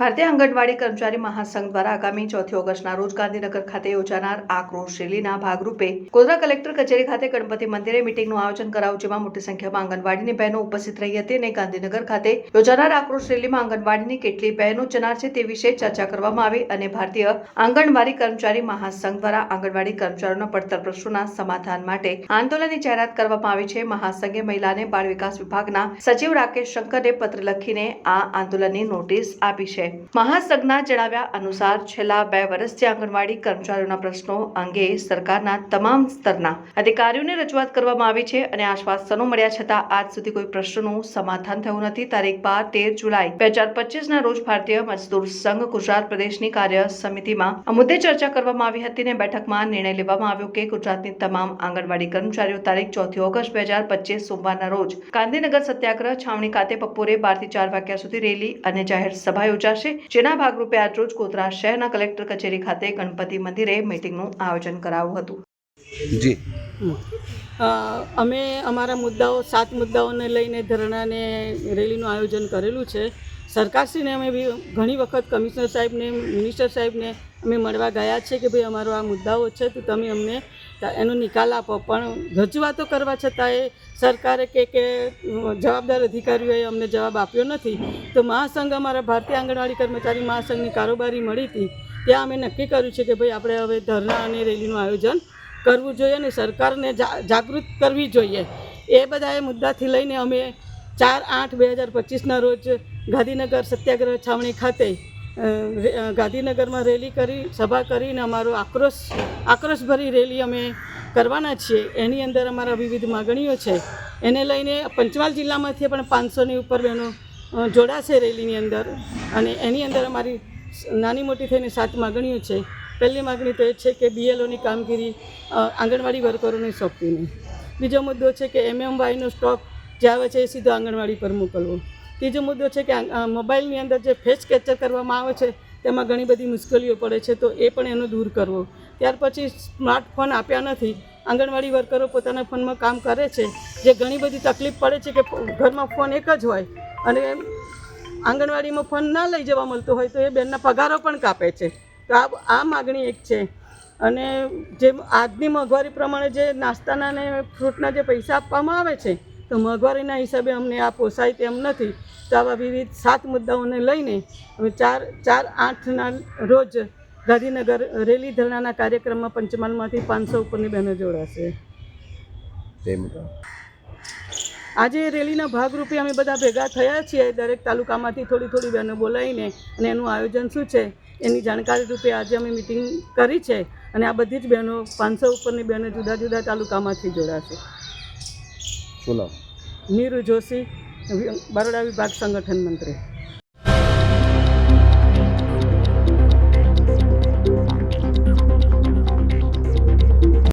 ભારતીય આંગણવાડી કર્મચારી મહાસંઘ દ્વારા આગામી ચોથી ઓગસ્ટના રોજ ગાંધીનગર ખાતે યોજાનાર આક્રોશ રેલીના ભાગરૂપે ગોધરા કલેક્ટર કચેરી ખાતે ગણપતિ મંદિરે મિટિંગનું આયોજન કરાયું, જેમાં મોટી સંખ્યામાં આંગણવાડીની બહેનો ઉપસ્થિત રહી હતી અને ગાંધીનગર ખાતે યોજાનાર આક્રોશ રેલીમાં આંગણવાડીની કેટલી બહેનો જનાર છે તે વિશે ચર્ચા કરવામાં આવી અને ભારતીય આંગણવાડી કર્મચારી મહાસંઘ દ્વારા આંગણવાડી કર્મચારીઓના પડતર પ્રશ્નોના સમાધાન માટે આંદોલનની જાહેરાત કરવામાં આવી છે. મહાસંઘે મહિલા અને બાળ વિકાસ વિભાગના સચિવ રાકેશ શંકરને પત્ર લખીને આ આંદોલનની નોટિસ આપી છે. મહાસંઘના જણાવ્યા અનુસાર છેલ્લા બે વર્ષથી આંગણવાડી કર્મચારીઓના પ્રશ્નો અંગે સરકારના તમામ સ્તરના અધિકારીઓને રજૂઆત કરવામાં આવી છે અને આશ્વાસનો મળ્યા છતાં આજ સુધી કોઈ પ્રશ્નનું સમાધાન થયું નથી. તારીખ બાર, તેર જુલાઈ બે હજાર પચીસના રોજ ભારતીય મજદૂર સંઘ ગુજરાત પ્રદેશની કાર્ય સમિતિમાં આ મુદ્દે ચર્ચા કરવામાં આવી હતી અને બેઠકમાં નિર્ણય લેવામાં આવ્યો કે ગુજરાતની તમામ આંગણવાડી કર્મચારીઓ તારીખ ચોથી ઓગસ્ટ બે હજાર પચીસ સોમવારના રોજ ગાંધીનગર સત્યાગ્રહ છાવણી ખાતે બપોરે બારથી ચાર વાગ્યા સુધી રેલી અને જાહેર સભા યોજાશે. જેના ભાગરૂપે આજરોજ ગોધરા શહેરના કલેક્ટર કચેરી ખાતે ગણપતિ મંદિરે મિટિંગનું આયોજન કરાયું હતું. જી. અમે અમારા મુદ્દાઓ સાત મુદ્દાઓને લઈને ધરણાને રેલીનું આયોજન કરેલું છે. સરકારશ્રીને અમે બી ઘણી વખત કમિશનર સાહેબને, મિનિસ્ટર સાહેબને અમે મળવા ગયા છે કે ભાઈ અમારો આ મુદ્દાઓ છે તો તમે અમને એનો નિકાલ આપો. પણ રજૂઆતો કરવા છતાં એ સરકારે કે કે જવાબદાર અધિકારીઓએ અમને જવાબ આપ્યો નથી. તો મહાસંઘ અમારા ભારતીય આંગણવાડી કર્મચારી મહાસંઘની કારોબારી મળી હતી. ત્યાં અમે નક્કી કર્યું છે કે ભાઈ આપણે હવે ધરણા અને રેલીનું આયોજન કરવું જોઈએ અને સરકારને જાગૃત કરવી જોઈએ. એ બધા એ મુદ્દાથી લઈને અમે ચાર આઠ બે હજાર પચીસના રોજ ગાંધીનગર સત્યાગ્રહ છાવણી ખાતે ગાંધીનગરમાં રેલી કરી, સભા કરીને અમારો આક્રોશ, આક્રોશભરી રેલી અમે કરવાના છીએ. એની અંદર અમારા વિવિધ માગણીઓ છે. એને લઈને પંચમહાલ જિલ્લામાંથી પણ પાંચસોની ઉપર બહેનો જોડાશે રેલીની અંદર. અને એની અંદર અમારી નાની મોટી થઈને સાત માગણીઓ છે. પહેલી માગણી તો એ છે કે બીએલઓની કામગીરી આંગણવાડી વર્કરોને નહીં બીજો મુદ્દો છે કે એમએમવાયનો સ્ટોક જે આવે છે એ સીધો આંગણવાડી પર મોકલવો. ત્રીજો મુદ્દો છે કે મોબાઈલની અંદર જે ફેસ કેપ્ચર કરવામાં આવે છે, તેમાં ઘણી બધી મુશ્કેલીઓ પડે છે, તો એ પણ એનો દૂર કરવો. ત્યાર પછી સ્માર્ટફોન આપ્યા નથી, આંગણવાડી વર્કરો પોતાના ફોનમાં કામ કરે છે, જે ઘણી બધી તકલીફ પડે છે કે ઘરમાં ફોન એક જ હોય, અને આંગણવાડીમાં ફોન ના લઈ જવા મળતો હોય તો એ બેનના પગારો પણ કાપે છે. તો આ આ માગણી એક છે. અને જે આજની મોંઘવારી પ્રમાણે જે નાસ્તાના ને ફ્રૂટના જે પૈસા આપવામાં આવે છે તો મોંઘવારીના હિસાબે અમને આ પોસાય તેમ નથી. તો આવા વિવિધ સાત મુદ્દાઓને લઈને અમે ચાર ચાર આઠના રોજ ગાંધીનગર રેલી ધરણાના કાર્યક્રમમાં પંચમહાલમાંથી પાંચસો ઉપરની બહેનો જોડાશે. આજે રેલીના ભાગરૂપે અમે બધા ભેગા થયા છીએ. દરેક તાલુકામાંથી થોડી થોડી બહેનો બોલાવીને અને એનું આયોજન શું છે એની જાણકારી રૂપે આજે અમે મિટિંગ કરી છે અને આ બધી જ બહેનો પાંચસો ઉપરની બહેનો જુદા જુદા તાલુકામાંથી જોડાશે. नीरू जोशी बरोडा विभाग संगठन मंत्री